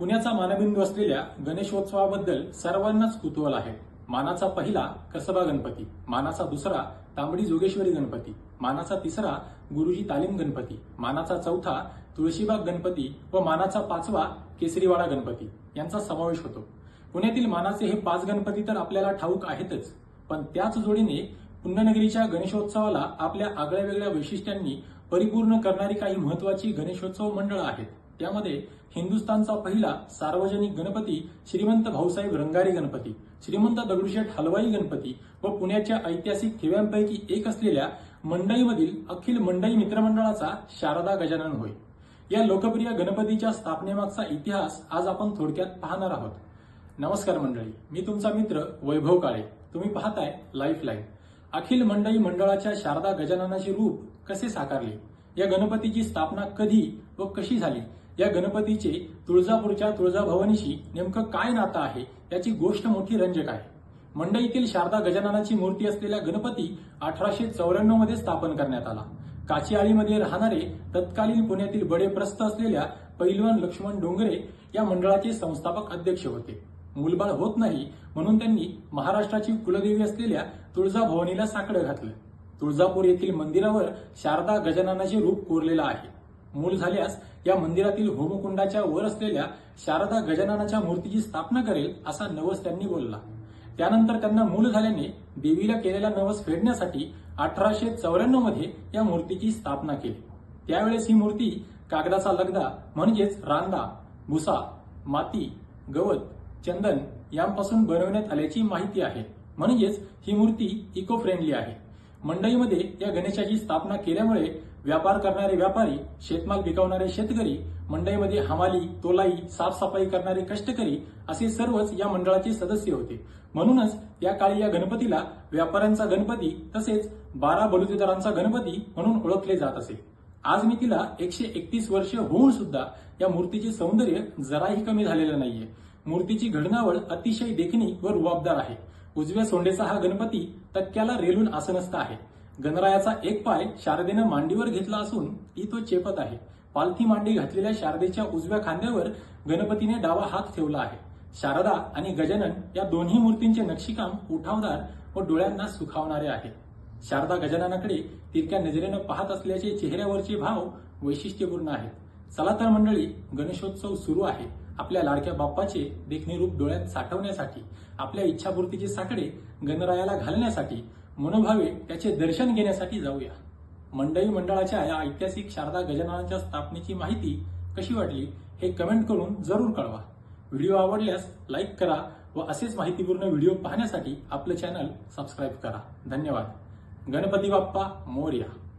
पुण्याचा मानबिंदू असलेल्या गणेशोत्सवाबद्दल सर्वांनाच कुतूहल आहे. मानाचा पहिला कसबा गणपती मानाचा दुसरा तांबडी जोगेश्वरी गणपती मानाचा तिसरा गुरुजी तालीम गणपती मानाचा चौथा तुळशीबाग गणपती व मानाचा पाचवा केसरीवाडा गणपती यांचा समावेश होतो. पुण्यातील मानाचे हे पाच गणपती तर आपल्याला ठाऊक आहेतच पण त्याच जोडीने पुण्यनगरीच्या गणेशोत्सवाला आपल्या आगळ्या वेगळ्या वैशिष्ट्यांनी परिपूर्ण करणारी काही महत्वाची गणेशोत्सव मंडळं आहेत. त्यामध्ये हिंदुस्थानचा पहिला सार्वजनिक गणपती श्रीमंत भाऊसाहेब रंगारी गणपती श्रीमंत दगडूशेठ हलवाई गणपती व पुण्याच्या ऐतिहासिक ठेव्यांपैकी एक असलेल्या मंडईमधील अखिल मंडई मित्रमंडळाचा शारदा गजानन होय. या लोकप्रिय गणपतीच्या स्थापनेमागचा इतिहास आज आपण थोडक्यात पाहणार आहोत. नमस्कार मंडळी मी तुमचा मित्र वैभव काळे. तुम्ही पाहताय लाईफ लाईन अखिल मंडई मंडळाच्या शारदा गजाननाचे रूप कसे साकारले? या गणपतीची स्थापना कधी व कशी झाली? या गणपतीचे तुळजापूरच्या तुळजाभवानीशी नेमकं काय नातं आहे याची गोष्ट मोठी रंजक आहे. मंडईतील शारदा गजाननाची मूर्ती असलेला गणपती अठराशे चौऱ्याण्णवमध्ये स्थापन करण्यात आला. काचीआळीमध्ये राहणारे तत्कालीन पुण्यातील बडे प्रस्थ असलेल्या पैलवान लक्ष्मण डोंगरे या मंडळाचे संस्थापक अध्यक्ष होते. मूलबाळ होत नाही म्हणून त्यांनी महाराष्ट्राची कुलदेवी असलेल्या तुळजाभवानीला साकडं घातलं. तुळजापूर येथील मंदिरावर शारदा गजाननाचे रूप कोरलेलं आहे. मूल झाल्यास या मंदिरातील होमकुंडाच्या वर असलेल्या शारदा गजाननाच्या मूर्तीची स्थापना करेल असा नवस त्यांनी बोलला. त्यानंतर त्यांना मूल झाल्याने देवीला केलेला नवस फेडण्यासाठी अठराशे चौऱ्याण्णवमध्ये या मूर्तीची स्थापना केली. त्यावेळेस ही मूर्ती कागदाचा लगदा म्हणजेच रांदा भुसा माती गवत चंदन यांपासून बनवण्यात आल्याची माहिती आहे. म्हणजेच ही मूर्ती इको फ्रेंडली आहे. मंडईमध्ये या गणेशाची स्थापना केल्यामुळे व्यापार करणारे व्यापारी शेतमाल पिकवणारे शेतकरी मंडईमध्ये हमाली तोलाई साफसफाई करणारे कष्टकरी असे सर्वच या मंडळाचे सदस्य होते. म्हणूनच त्या काळी या गणपतीला व्यापाऱ्यांचा गणपती तसेच बारा बलुतेदारांचा गणपती म्हणून ओळखले जात असे. आज मी तिला एकशे एकतीस वर्ष होऊन सुद्धा या मूर्तीचे सौंदर्य जराही कमी झालेलं नाहीये. मूर्तीची घडणावळ अतिशय देखणी व रुबाबदार आहे. उजव्या सोंडेचा हा गणपती तक्क्याला रेलून आसनस्थ आहे. गणरायाचा एक पाय शारदेनं मांडीवर घेतला असून ती तो चेपत आहे. पालथी मांडी घातलेल्या शारदेच्या उजव्या खांद्यावर गणपतीने डावा हात ठेवला आहे. शारदा आणि गजानन या दोन्ही मूर्तींचे नक्षीकाम उठावदार व डोळ्यांना सुखावणारे आहे शारदा गजाननाकडे तिरक्या नजरेनं पाहत असल्याचे चेहऱ्यावरचे भाव वैशिष्ट्यपूर्ण आहेत. चला तर मंडळी गणेशोत्सव सुरू आहे. आपल्या लाडक्या बाप्पाचे देखणे रूप डोळ्यात साठवण्यासाठी आपल्या इच्छापूर्तीचे साकडे गणरायाला घालण्यासाठी मनोभावे त्याचे दर्शन घेण्यासाठी जाऊया. मंडई मंडळाच्या या ऐतिहासिक शारदा गजाननाच्या स्थापनेची माहिती कशी वाटली हे कमेंट करून जरूर कळवा. व्हिडिओ आवडल्यास लाईक करा व असेच माहितीपूर्ण व्हिडिओ पाहण्यासाठी आपलं चॅनल सबस्क्राईब करा. धन्यवाद. गणपती बाप्पा मोर्या.